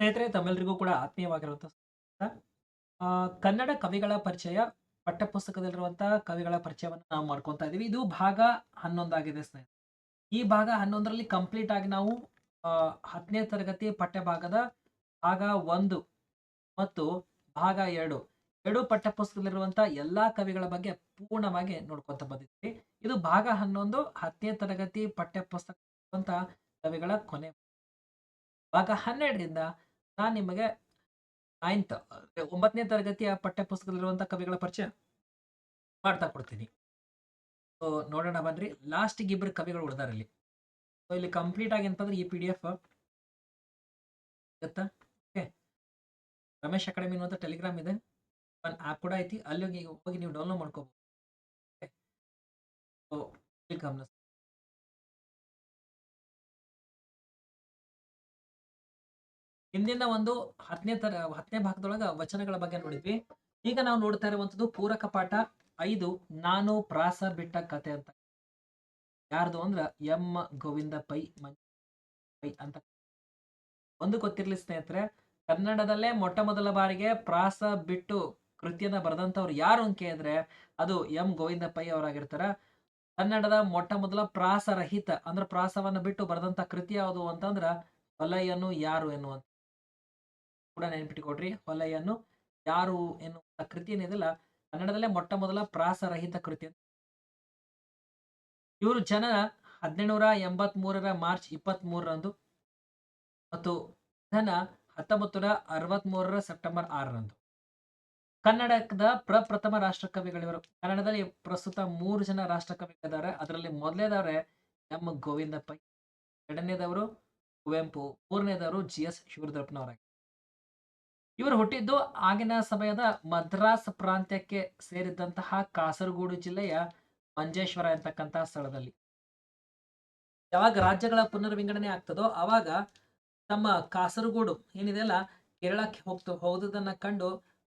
ಸ್ನೇಹಿತರೆ ತಮ್ಮೆಲ್ಲರಿಗೂ ಕೂಡ ಆತ್ಮೀಯವಾಗಿರುವಂತ ಆ, ಕನ್ನಡ ಕವಿಗಳ ಪರಿಚಯ ಪಠ್ಯಪುಸ್ತಕದಲ್ಲಿರುವಂತಹ ಕವಿಗಳ ಪರಿಚಯವನ್ನು ನಾವು ಮಾಡ್ಕೊತಾ ಇದೀವಿ ಇದು ಭಾಗ ಹನ್ನೊಂದಾಗಿದೆ ಸ್ನೇಹಿತರೆ. ಈ ಭಾಗ ಹನ್ನೊಂದರಲ್ಲಿ ಕಂಪ್ಲೀಟ್ ಆಗಿ ನಾವು ಹತ್ತನೇ ತರಗತಿ ಪಠ್ಯ ಭಾಗದ ಭಾಗ ಒಂದು ಮತ್ತು ಭಾಗ ಎರಡು ಎರಡು ಪಠ್ಯಪುಸ್ತಕದಲ್ಲಿರುವಂತಹ ಎಲ್ಲಾ ಕವಿಗಳ ಬಗ್ಗೆ ಪೂರ್ಣವಾಗಿ ನೋಡ್ಕೊಂತ ಬಂದಿದ್ವಿ ಇದು ಭಾಗ ಹನ್ನೊಂದು ಹತ್ತನೇ ತರಗತಿ ಪಠ್ಯಪುಸ್ತಕ ಕವಿಗಳ ಕೊನೆ. ಭಾಗ ಹನ್ನೆರಡರಿಂದ ನಾನು ನಿಮಗೆ ನೈನ್ತ್ ಒಂಬತ್ತನೇ ತರಗತಿಯ ಪಠ್ಯಪುಸ್ತಕದಲ್ಲಿರುವಂತಹ ಕವಿಗಳ ಪರಿಚಯ ಮಾಡ್ತಾ ಕೊಡ್ತೀನಿ. ಸೊ ನೋಡೋಣ ಬನ್ರಿ. ಲಾಸ್ಟಿಗೆ ಇಬ್ಬರು ಕವಿಗಳು ಉಳಿದಾರಲ್ಲಿ ಸೊ ಇಲ್ಲಿ ಕಂಪ್ಲೀಟ್ ಆಗಿ ಅಂದ್ರೆ ಈ ಪಿ ಡಿ ಎಫ್ ಗೊತ್ತಾ? ಓಕೆ ರಮೇಶ್ ಅಕಾಡೆಮಿ ಅನ್ನುವಂಥ ಟೆಲಿಗ್ರಾಮ್ ಇದೆ. ಒಂದು ಆ್ಯಪ್ ಕೂಡ ಐತಿ. ಅಲ್ಲಿ ಹೋಗಿ ನೀವು ಡೌನ್ಲೋಡ್ ಮಾಡ್ಕೋಬಹುದು ಸೊ ಗಮನ ಹಿಂದಿನ ಒಂದು ಹತ್ತನೇ ತರ, ಹತ್ತನೇ ಭಾಗದೊಳಗ ವಚನಗಳ ಬಗ್ಗೆ ನೋಡಿದ್ವಿ. ಈಗ ನಾವು ನೋಡ್ತಾ ಇರುವಂತದ್ದು ಪೂರಕ ಪಾಠ ಐದು, ನಾನು ಪ್ರಾಸ ಬಿಟ್ಟ ಕತೆ ಅಂತ. ಯಾರ್ದು ಅಂದ್ರ ಎಂ ಗೋವಿಂದ ಪೈ ಪೈ ಅಂತ. ಒಂದು ಗೊತ್ತಿರ್ಲಿ ಸ್ನೇಹಿತರೆ, ಕನ್ನಡದಲ್ಲೇ ಮೊಟ್ಟ ಮೊದಲ ಬಾರಿಗೆ ಪ್ರಾಸ ಬಿಟ್ಟು ಕೃತಿಯನ್ನ ಬರೆದಂತವ್ರು ಯಾರು ಅಂತ ಅಂದ್ರೆ ಅದು ಎಂ ಗೋವಿಂದ ಪೈ ಅವರಾಗಿರ್ತಾರ. ಕನ್ನಡದ ಮೊಟ್ಟ ಮೊದಲ ಪ್ರಾಸರಹಿತ, ಅಂದ್ರೆ ಪ್ರಾಸವನ್ನ ಬಿಟ್ಟು ಬರೆದಂತ ಕೃತಿ ಯಾವುದು ಅಂತಂದ್ರ ಹೊಲಯ್ಯನು ಯಾರು ಎನ್ನುವಂತ ಕೂಡ ನೆನಪಿಟ್ಟುಕೊಡ್ರಿ ಹೊಲೆಯನ್ನು ಯಾರು ಎನ್ನುವ ಕೃತಿ ಏನಿದೆಲ್ಲ ಕನ್ನಡದಲ್ಲೇ ಮೊಟ್ಟ ಮೊದಲ ಪ್ರಾಸರಹಿತ ಕೃತಿ ಇವರು ಜನ ಹದಿನೇಳುನೂರ ಎಂಬತ್ ಮೂರರ ಮಾರ್ಚ್ ಇಪ್ಪತ್ತ್ ಮೂರರಂದು ಮತ್ತು ಧನ ಹತ್ತೊಂಬತ್ತು ನೂರ ಅರವತ್ತ್ ಮೂರರ ಸೆಪ್ಟೆಂಬರ್ ಆರರಂದು. ಕನ್ನಡದ ಪ್ರಪ್ರಥಮ ರಾಷ್ಟ್ರಕವಿಗಳಿವರು, ಕನ್ನಡದಲ್ಲಿ ಪ್ರಸ್ತುತ ಮೂರು ಜನ ರಾಷ್ಟ್ರಕವಿಗಳಿದ್ದಾರೆ. ಅದರಲ್ಲಿ ಮೊದಲನೇದವರೇ ಎಂ. ಗೋವಿಂದಪ್ಪ, ಎರಡನೇದವರು ಕುವೆಂಪು, ಮೂರನೇದವರು ಜಿ ಎಸ್ ಶಿವರುದ್ರಪ್ಪನವರಾಗಿ ಇವರು ಹುಟ್ಟಿದ್ದು ಆಗಿನ ಸಮಯದ ಮದ್ರಾಸ್ ಪ್ರಾಂತ್ಯಕ್ಕೆ ಸೇರಿದಂತಹ ಕಾಸರಗೋಡು ಜಿಲ್ಲೆಯ ಮಂಜೇಶ್ವರ ಎಂತಕ್ಕಂತಹ ಸ್ಥಳದಲ್ಲಿ. ಯಾವಾಗ ರಾಜ್ಯಗಳ ಪುನರ್ವಿಂಗಡಣೆ ಆಗ್ತದೋ ಅವಾಗ ತಮ್ಮ ಕಾಸರಗೋಡು ಏನಿದೆಯಲ್ಲ, ಕೇರಳಕ್ಕೆ ಹೋಗ್ತು, ಹೋದದನ್ನ ಕಂಡು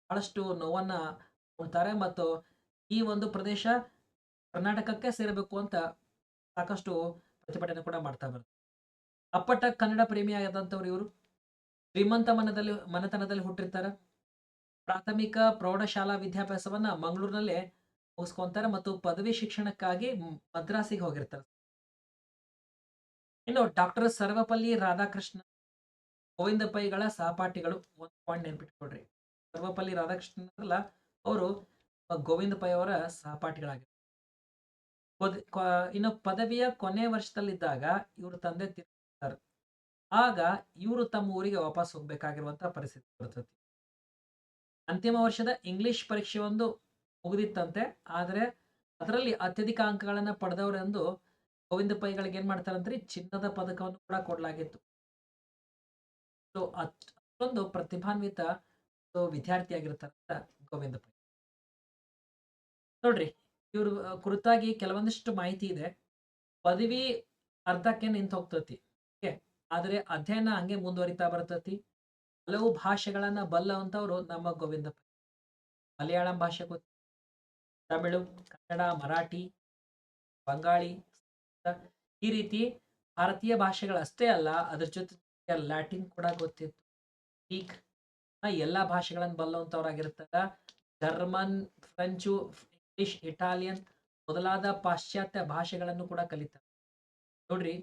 ಬಹಳಷ್ಟು ನೋವನ್ನ ಉಣ್ತಾರೆ ಮತ್ತು ಈ ಒಂದು ಪ್ರದೇಶ ಕರ್ನಾಟಕಕ್ಕೆ ಸೇರಬೇಕು ಅಂತ ಸಾಕಷ್ಟು ಪ್ರತಿಭಟನೆ ಕೂಡ ಮಾಡ್ತಾ ಬರ್ತಾರೆ ಅಪ್ಪಟ ಕನ್ನಡ ಪ್ರೇಮಿಯಾದಂಥವ್ರು ಇವರು? ಶ್ರೀಮಂತ ಮನದಲ್ಲಿ, ಮನೆತನದಲ್ಲಿ ಹುಟ್ಟಿರ್ತಾರ. ಪ್ರಾಥಮಿಕ ಪ್ರೌಢಶಾಲಾ ವಿದ್ಯಾಭ್ಯಾಸವನ್ನ ಮಂಗಳೂರಿನಲ್ಲೇ ಮುಗಿಸ್ಕೊಂತಾರೆ ಮತ್ತು ಪದವಿ ಶಿಕ್ಷಣಕ್ಕಾಗಿ ಮದ್ರಾಸಿಗೆ ಹೋಗಿರ್ತಾರೆ. ಇನ್ನು ಡಾಕ್ಟರ್ ಸರ್ವಪಲ್ಲಿ ರಾಧಾಕೃಷ್ಣ ಗೋವಿಂದ ಪೈಗಳ ಸಹಪಾಠಿಗಳು ಒಂದು ಪಾಯಿಂಟ್ ಸರ್ವಪಲ್ಲಿ ರಾಧಾಕೃಷ್ಣ ಅಲ್ಲ ಅವರು ಗೋವಿಂದ ಪೈ ಅವರ ಸಹಪಾಠಿಗಳಾಗಿರ್ತಾರೆ. ಪದ- ಇನ್ನು ಪದವಿಯ ಕೊನೆ ವರ್ಷದಲ್ಲಿದ್ದಾಗ ಇವರು ತಂದೆ ತೀರ್ತಾರೆ ಆಗ ಇವರು ತಮ್ಮ ಊರಿಗೆ ವಾಪಸ್ ಹೋಗ್ಬೇಕಾಗಿರುವಂತಹ ಪರಿಸ್ಥಿತಿ ಬರ್ತದೆ. ಅಂತಿಮ ವರ್ಷದ ಇಂಗ್ಲಿಷ್ ಪರೀಕ್ಷೆ ಒಂದು ಮುಗಿದಿತ್ತಂತೆ. ಆದರೆ ಅದರಲ್ಲಿ ಅತ್ಯಧಿಕ ಅಂಕಗಳನ್ನ ಪಡೆದವರೆಂದು ಗೋವಿಂದ ಪೈಗಳಿಗೆ ಏನ್ ಮಾಡ್ತಾರಂದ್ರೆ ಚಿನ್ನದ ಪದಕವನ್ನು ಕೂಡ ಕೊಡಲಾಗಿತ್ತು. ಸೊ ಅಷ್ಟೊಂದು ಪ್ರತಿಭಾನ್ವಿತ ವಿದ್ಯಾರ್ಥಿ ಆಗಿರ್ತಾರಂತ ಗೋವಿಂದ ಪೈ. ನೋಡ್ರಿ, ಇವ್ರ ಕುರಿತಾಗಿ ಕೆಲವೊಂದಿಷ್ಟು ಮಾಹಿತಿ ಇದೆ. ಪದವಿ ಅರ್ಧಕ್ಕೆ ನಿಂತು ಹೋಗ್ತತಿ ಆದರೆ ಅಧ್ಯಯನ ಹಂಗೆ ಮುಂದುವರಿತಾ ಬರ್ತತಿ. ಹಲವು ಭಾಷೆಗಳನ್ನ ಬಲ್ಲವಂತವ್ರು ನಮ್ಮ ಗೋವಿಂದ ಮಲಯಾಳಂ ಭಾಷೆ ಗೊತ್ತು. ತಮಿಳು, ಕನ್ನಡ, ಮರಾಠಿ, ಬಂಗಾಳಿ ಈ ರೀತಿ ಭಾರತೀಯ ಭಾಷೆಗಳಷ್ಟೇ ಅಲ್ಲ, ಅದ್ರ ಜೊತೆ ಲ್ಯಾಟಿನ್ ಕೂಡ ಗೊತ್ತಿತ್ತು. ಗ್ರೀಕ್ ಎಲ್ಲ ಭಾಷೆಗಳನ್ನು ಬಲ್ಲವಂತವ್ರಾಗಿರ್ತಾರ. ಜರ್ಮನ್, ಫ್ರೆಂಚು, ಇಂಗ್ಲಿಷ್, ಇಟಾಲಿಯನ್ ಮೊದಲಾದ ಪಾಶ್ಚಾತ್ಯ ಭಾಷೆಗಳನ್ನು ಕೂಡ ಕಲಿತಾರೆ. ನೋಡ್ರಿ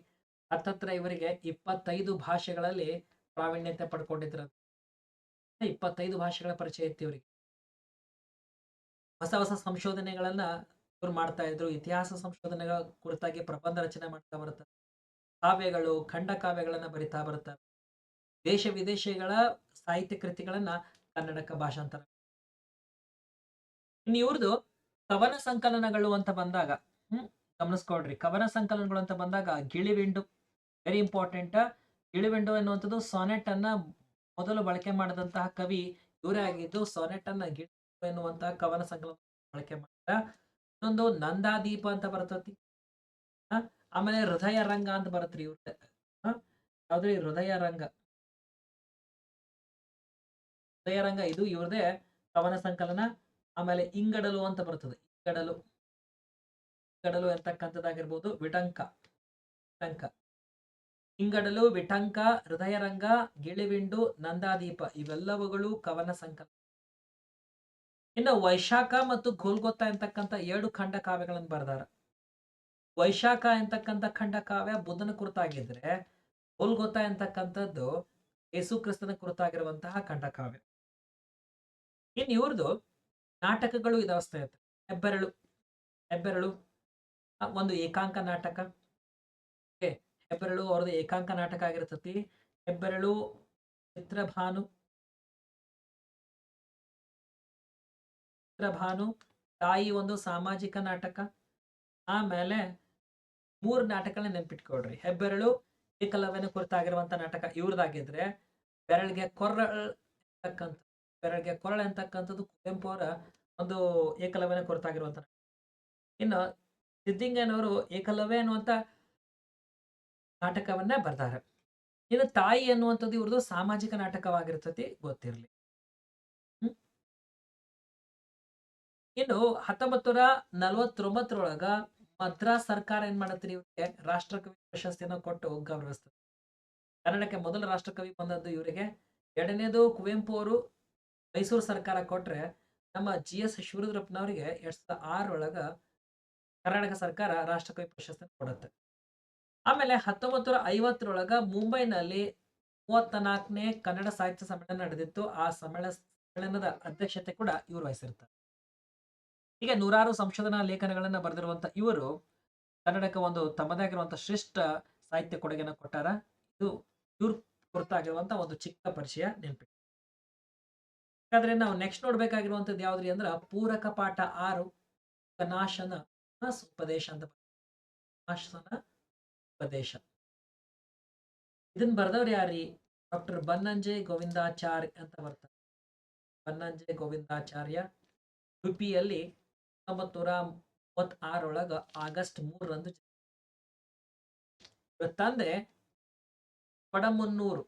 ಹತ್ತತ್ರ ಇವರಿಗೆ ಇಪ್ಪತ್ತೈದು ಭಾಷೆಗಳಲ್ಲಿ ಪ್ರಾವೀಣ್ಯತೆ ಪಡ್ಕೊಂಡಿದ್ರ ಇಪ್ಪತ್ತೈದು ಭಾಷೆಗಳ ಪರಿಚಯ ಇತ್ತು ಇವರಿಗೆ. ಹೊಸ ಹೊಸ ಸಂಶೋಧನೆಗಳನ್ನ ಇವ್ರು ಮಾಡ್ತಾ ಇದ್ರು. ಇತಿಹಾಸ ಸಂಶೋಧನೆಗಳ ಕುರಿತಾಗಿ ಪ್ರಬಂಧ ರಚನೆ ಮಾಡ್ತಾ ಬರ್ತಾರೆ ಕಾವ್ಯಗಳು, ಖಂಡ ಕಾವ್ಯಗಳನ್ನ ಬರಿತಾ ಬರ್ತಾರೆ ದೇಶ ವಿದೇಶಗಳ ಸಾಹಿತ್ಯ ಕೃತಿಗಳನ್ನ ಕನ್ನಡಕ್ಕೆ ಭಾಷಾಂತರ ಇನ್ನು ಇವ್ರದ್ದು ಕವನ ಸಂಕಲನಗಳು ಅಂತ ಬಂದಾಗ, ಹ್ಮ್, ಗಮನಿಸ್ಕೊಳ್ರಿ. ಕವನ ಸಂಕಲನಗಳು ಅಂತ ಬಂದಾಗ ಗಿಳಿವಿಂಡು ವೆರಿ ಇಂಪಾರ್ಟೆಂಟ್ ಗಿಳಿವಿಂಡು ಎನ್ನುವಂಥದ್ದು ಸಾನೆಟ್ ಅನ್ನ ಮೊದಲು ಬಳಕೆ ಮಾಡಿದಂತಹ ಕವಿ ಇವರೇ ಆಗಿದ್ದು ಸಾನೆಟ್ ಅನ್ನ ಗಿಡ ಎನ್ನುವಂತಹ ಕವನ ಸಂಕಲನ ಬಳಕೆ ಮಾಡಿದ. ಇನ್ನೊಂದು ನಂದಾದೀಪ ಅಂತ ಬರ್ತತಿ? ಆಮೇಲೆ ಹೃದಯ ರಂಗ ಅಂತ ಬರತ್ರಿ ಇವ್ರ ಯಾವ್ದ್ರಿ? ಹೃದಯ ರಂಗ ಹೃದಯ ರಂಗ ಇದು ಇವ್ರದೇ ಕವನ ಸಂಕಲನ. ಆಮೇಲೆ ಇಂಗಡಲು ಅಂತ ಬರ್ತದೆ. ಇಂಗಡಲು. ಇಂಗಡಲು ಎಂತಕ್ಕಂಥದ್ದಾಗಿರ್ಬೋದು ವಿಟಂಕ. ವಿಟಂಕ. ಇಂಗಡಲು ವಿಟಂಕ ಹೃದಯರಂಗ, ಗಿಳಿವಿಂಡು, ನಂದಾದೀಪ ಇವೆಲ್ಲವುಗಳು ಕವನ ಸಂಕಲನ. ಇನ್ನು ವೈಶಾಖ ಮತ್ತು ಗೋಲ್ಗೊತ್ತ ಎಂತಕ್ಕಂಥ ಎರಡು ಖಂಡ ಕಾವ್ಯಗಳನ್ನು ಬರೆದಾರ. ವೈಶಾಖ ಎಂತಕ್ಕಂಥ ಖಂಡ ಕಾವ್ಯ? ಬುದ್ಧನ ಕುರಿತಾಗಿದ್ರೆ ಗೋಲ್ಗೊತ್ತ ಎಂತಕ್ಕಂಥದ್ದು ಯೇಸು ಕ್ರಿಸ್ತನ ಕುರಿತಾಗಿರುವಂತಹ ಖಂಡ ಕಾವ್ಯ. ಇನ್ನು ಇವ್ರದ್ದು ನಾಟಕಗಳು ಇದಾವಸ್ತಾ ಇರುತ್ತೆ ಹೆಬ್ಬೆರಳು. ಹೆಬ್ಬೆರಳು ಒಂದು ಏಕಾಂಕ ನಾಟಕ. ಹೆಬ್ಬೆರಳು ಅವ್ರದ್ದು ಏಕಾಂಕ ನಾಟಕ ಆಗಿರ್ತತಿ. ಹೆಬ್ಬೆರಳು ಚಿತ್ರಭಾನು ಚಿತ್ರಭಾನು ತಾಯಿ ಒಂದು ಸಾಮಾಜಿಕ ನಾಟಕ. ಆಮೇಲೆ ಮೂರು ನಾಟಕಗಳನ್ನ ನೆನ್ಪಿಟ್ಕೊಳ್ರಿ. ಹೆಬ್ಬೆರಳು ಏಕಲವ್ಯನ ಕುರಿತಾಗಿರುವಂತ ನಾಟಕ ಇವ್ರದಾಗಿದ್ರೆ ಬೆರಳಿಗೆ ಕೊರಳ್ ಅಂತಕ್ಕಂಥ ಬೆರಳಿಗೆ ಕೊರಳ ಅಂತಕ್ಕಂಥದ್ದು ಕುವೆಂಪು ಅವರ ಒಂದು ಏಕಲವ್ಯನ ಕುರಿತಾಗಿರುವಂತ. ಇನ್ನು ಸಿದ್ದಿಂಗನವರು ಏಕಲವ್ಯ ಅನ್ನುವಂತ ನಾಟಕವನ್ನ ಬರ್ದಾರ. ಇನ್ನು ತಾಯಿ ಅನ್ನುವಂಥದ್ದು ಇವ್ರದ್ದು ಸಾಮಾಜಿಕ ನಾಟಕವಾಗಿರ್ತತಿ ಗೊತ್ತಿರಲಿ. ಇನ್ನು ಹತ್ತೊಂಬತ್ತು ನೂರ ನಲವತ್ತೊಂಬತ್ತರೊಳಗ ಮದ್ರಾಸ್ ಸರ್ಕಾರ ಏನ್ ಮಾಡತ್ರಿ ಇವ್ರಿಗೆ? ರಾಷ್ಟ್ರಕವಿ ಪ್ರಶಸ್ತಿಯನ್ನು ಕೊಟ್ಟು ಗೌರವಿಸ್ತದೆ. ಕನ್ನಡಕ್ಕೆ ಮೊದಲ ರಾಷ್ಟ್ರಕವಿ ಬಂದದ್ದು ಇವರಿಗೆ. ಎರಡನೇದು ಕುವೆಂಪು ಅವರು ಮೈಸೂರು ಸರ್ಕಾರ ಕೊಟ್ರೆ ನಮ್ಮ ಜಿ ಎಸ್ ಶಿವರುದ್ರಪ್ಪನವರಿಗೆ ಎರಡ್ ಸಾವಿರದ ಆರೊಳಗ ಕರ್ನಾಟಕ ಸರ್ಕಾರ ರಾಷ್ಟ್ರಕವಿ ಪ್ರಶಸ್ತಿ ಕೊಡುತ್ತೆ. ಆಮೇಲೆ ಹತ್ತೊಂಬತ್ತು ನೂರ ಐವತ್ತರೊಳಗ ಮುಂಬೈನಲ್ಲಿ ಮೂವತ್ತ ನಾಲ್ಕನೇ ಕನ್ನಡ ಸಾಹಿತ್ಯ ಸಮ್ಮೇಳನ ನಡೆದಿತ್ತು. ಆ ಸಮ್ಮೇಳನ ಸಮ್ಮೇಳನದ ಅಧ್ಯಕ್ಷತೆ ಕೂಡ ಇವರು ವಹಿಸಿರ್ತಾರೆ. ಹೀಗೆ ನೂರಾರು ಸಂಶೋಧನಾ ಲೇಖನಗಳನ್ನ ಬರೆದಿರುವಂತ ಇವರು ಕನ್ನಡಕ್ಕೆ ಒಂದು ತಮ್ಮದೇ ಆಗಿರುವಂತಹ ಶ್ರೇಷ್ಠ ಸಾಹಿತ್ಯ ಕೊಡುಗೆಯನ್ನು ಕೊಟ್ಟಾರ. ಇದು ಇವ್ರ ಕುರಿತಾಗಿರುವಂತ ಒಂದು ಚಿಕ್ಕ ಪರಿಚಯ ನೆನಪಿ ಹಾಗಾದ್ರೆ ನಾವು ನೆಕ್ಸ್ಟ್ ನೋಡ್ಬೇಕಾಗಿರುವಂತದ್ದು ಯಾವ್ದ್ರಿ ಅಂದ್ರ ಪೂರಕ ಪಾಠ ಆರು ನಾಶನ ಉಪದೇಶ ಅಂತ. ನಾಶನ ಉಪದೇಶ ಇದನ್ನ ಬರ್ದವ್ರು ಯಾರಿ? ಡಾಕ್ಟರ್ ಬನ್ನಂಜೆ ಗೋವಿಂದಾಚಾರ್ಯ ಅಂತ ಬರ್ತಾರೆ. ಬನ್ನಂಜೆ ಗೋವಿಂದಾಚಾರ್ಯ ಉಡುಪಿಯಲ್ಲಿ ಹತ್ತೊಂಬತ್ ನೂರ ಮೂವತ್ತಾರೊಳಗ ಆಗಸ್ಟ್ ಮೂರರಂದು ತಂದೆ ಪಡಮನ್ನೂರು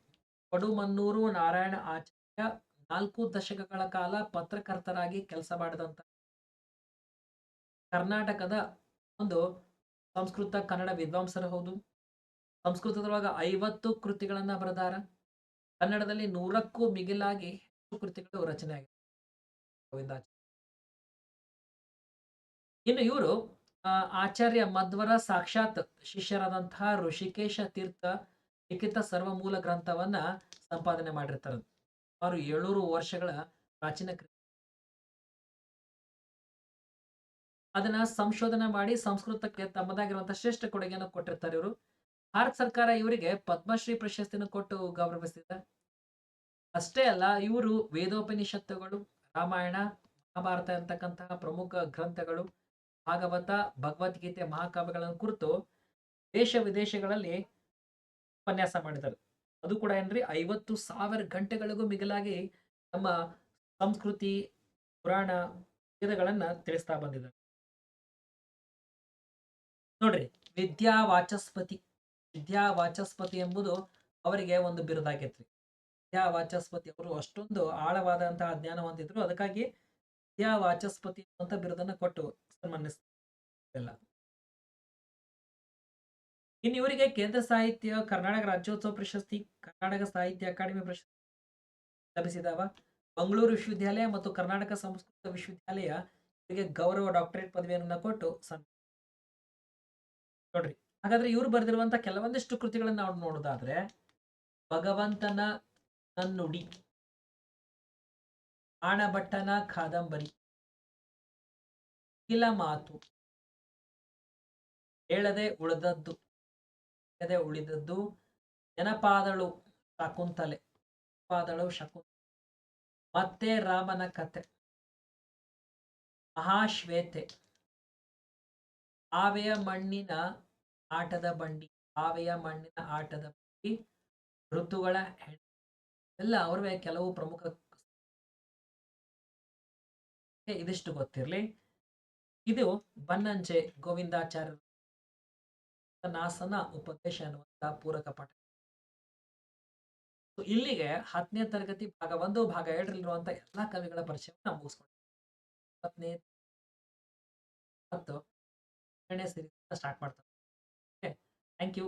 ಪಡುಮನ್ನೂರು ನಾರಾಯಣ ಆಚಾರ್ಯ ನಾಲ್ಕು ದಶಕಗಳ ಕಾಲ ಪತ್ರಕರ್ತರಾಗಿ ಕೆಲಸ ಮಾಡಿದಂತ. ಕರ್ನಾಟಕದ ಒಂದು ಸಂಸ್ಕೃತ, ಕನ್ನಡ ವಿದ್ವಾಂಸರ ಹೌದು. ಸಂಸ್ಕೃತದೊಳಗ ಐವತ್ತು ಕೃತಿಗಳನ್ನ ಬರೆದಾರ. ಕನ್ನಡದಲ್ಲಿ ನೂರಕ್ಕೂ ಮಿಗಿಲಾಗಿ ಕೃತಿಗಳು ರಚನೆ ಆಗಿದೆ ಗೋವಿಂದಾಚಾರ್ಯ. ಇನ್ನು ಇವರು ಆಚಾರ್ಯ ಮಧ್ವರ ಸಾಕ್ಷಾತ್ ಶಿಷ್ಯರಾದಂತಹ ಋಷಿಕೇಶ ತೀರ್ಥ ಲಿಖಿತ ಸರ್ವಮೂಲ ಗ್ರಂಥವನ್ನ ಸಂಪಾದನೆ ಮಾಡಿರ್ತಾರೆ ಅವರು ಏಳ್ನೂರು ವರ್ಷಗಳ ಪ್ರಾಚೀನ ಅದನ್ನ ಸಂಶೋಧನೆ ಮಾಡಿ ಸಂಸ್ಕೃತಕ್ಕೆ ತಮ್ಮದಾಗಿರುವಂತಹ ಶ್ರೇಷ್ಠ ಕೊಡುಗೆಯನ್ನು ಕೊಟ್ಟಿರ್ತಾರೆ ಇವರು. ಭಾರತ ಸರ್ಕಾರ ಇವರಿಗೆ ಪದ್ಮಶ್ರೀ ಪ್ರಶಸ್ತಿಯನ್ನು ಕೊಟ್ಟು ಗೌರವಿಸಿದೆ. ಅಷ್ಟೇ ಅಲ್ಲ, ಇವರು ವೇದೋಪನಿಷತ್ತುಗಳು, ರಾಮಾಯಣ, ಮಹಾಭಾರತ ಅಂತಕ್ಕಂತಹ ಪ್ರಮುಖ ಗ್ರಂಥಗಳು, ಭಾಗವತ, ಭಗವದ್ಗೀತೆ ಮಹಾಕಾವ್ಯಗಳನ್ನು ಕುರಿತು ದೇಶ ವಿದೇಶಗಳಲ್ಲಿ ಉಪನ್ಯಾಸ ಮಾಡಿದರು ಅದು ಕೂಡ ಏನ್ರಿ, ಐವತ್ತು ಸಾವಿರ ಗಂಟೆಗಳಿಗೂ ಮಿಗಿಲಾಗಿ ನಮ್ಮ ಸಂಸ್ಕೃತಿ, ಪುರಾಣ, ವೇದಗಳನ್ನ ತಿಳಿಸ್ತಾ ಬಂದಿದ್ದಾರೆ. ನೋಡ್ರಿ, ವಿದ್ಯಾ ವಾಚಸ್ಪತಿ ವಿದ್ಯಾ ವಾಚಸ್ಪತಿ ಎಂಬುದು ಅವರಿಗೆ ಒಂದು ಬಿರುದಾಗೈತ್ರಿ. ವಿದ್ಯಾ ವಾಚಸ್ಪತಿ ಅವರು ಅಷ್ಟೊಂದು ಆಳವಾದಂತಹ ಜ್ಞಾನ ಹೊಂದಿದ್ರು, ಅದಕ್ಕಾಗಿ ವಿದ್ಯಾ ವಾಚಸ್ಪತಿ ಅಂತ ಬಿರುದನ್ನ ಕೊಟ್ಟು ಸನ್ಮಾನಿಸ್ತಿಲ್ಲ ಇನ್ನು ಇವರಿಗೆ ಕೇಂದ್ರ ಸಾಹಿತ್ಯ, ಕರ್ನಾಟಕ ರಾಜ್ಯೋತ್ಸವ ಪ್ರಶಸ್ತಿ, ಕರ್ನಾಟಕ ಸಾಹಿತ್ಯ ಅಕಾಡೆಮಿ ಪ್ರಶಸ್ತಿ ಲಭಿಸಿದಾವ. ಮಂಗಳೂರು ವಿಶ್ವವಿದ್ಯಾಲಯ ಮತ್ತು ಕರ್ನಾಟಕ ಸಂಸ್ಕೃತ ವಿಶ್ವವಿದ್ಯಾಲಯ, ಇವರಿಗೆ ಗೌರವ ಡಾಕ್ಟರೇಟ್ ಪದವಿಯನ್ನು ಕೊಟ್ಟು ಸನ್ ನೋಡ್ರಿ. ಹಾಗಾದ್ರೆ ಇವ್ರು ಬರೆದಿರುವಂತ ಕೆಲವೊಂದಿಷ್ಟು ಕೃತಿಗಳನ್ನ ನಾವು ನೋಡೋದಾದ್ರೆ, ಭಗವಂತನ ನನ್ನುಡಿ ಆಣಭಟ್ಟನ ಕಾದಂಬರಿ ಕಿಲ ಮಾತು, ಹೇಳದೆ ಉಳಿದದ್ದು ಹೇಳದೆ ಉಳಿದದ್ದು ಜನಪಾದಳು ಶಕುಂತಲೆ ಪಾದಳು ಶಕುಂತ ಮತ್ತೆ ರಾಮನ ಕತೆ, ಮಹಾಶ್ವೇತೆ. ಆವೆಯ ಮಣ್ಣಿನ ಆಟದ ಬಂಡಿ, ಆವೆಯ ಮಣ್ಣಿನ ಆಟದ ಬಂಡಿ, ಋತುಗಳ ಎಲ್ಲ ಅವರವೇ ಕೆಲವು ಪ್ರಮುಖ ಇದಿಷ್ಟು ಗೊತ್ತಿರಲಿ. ಇದು ಬನ್ನಂಜೆ ಗೋವಿಂದಾಚಾರ್ಯ ನಾಸನ ಉಪದೇಶ ಅನ್ನುವಂತ ಪೂರಕ ಪಾಠ. ಇಲ್ಲಿಗೆ ಹತ್ತನೇ ತರಗತಿ ಭಾಗ ಒಂದು, ಭಾಗ ಎರಡರಲ್ಲಿರುವಂತಹ ಎಲ್ಲಾ ಕವಿಗಳ ಪರಿಚಯವನ್ನು ನಾವು ಮುಗಿಸ್ಕೊಂಡು ಮತ್ತು ಎರಡನೇ ಸೀರೀಸ್ ಸ್ಟಾರ್ಟ್ ಮಾಡ್ತಾರೆ. Thank you